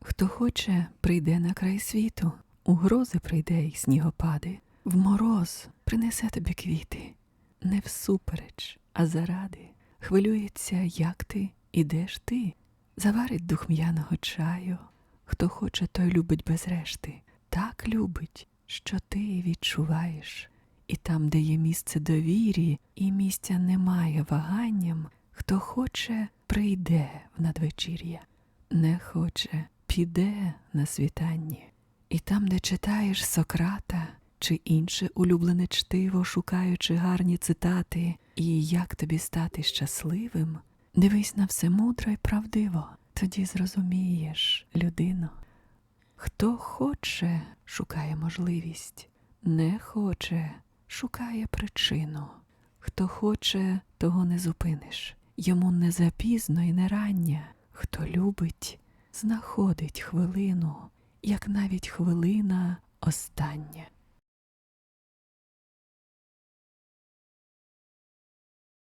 Хто хоче, прийде на край світу, у грози прийде й снігопади, в мороз принесе тобі квіти, не всупереч, а заради. Хвилюється, як ти, ідеш ти, заварить духм'яного чаю. Хто хоче, той любить без решти, так любить, що ти відчуваєш. І там, де є місце довірі, і місця немає ваганням, хто хоче, прийде в надвечір'я, не хоче, піде на світанні. І там, де читаєш Сократа чи інше улюблене чтиво, шукаючи гарні цитати, і як тобі стати щасливим, дивись на все мудро й правдиво, тоді зрозумієш, людино. Хто хоче, шукає можливість, не хоче, шукає причину. Хто хоче, того не зупиниш. Йому не запізно і не рання. Хто любить, знаходить хвилину, як навіть хвилина остання.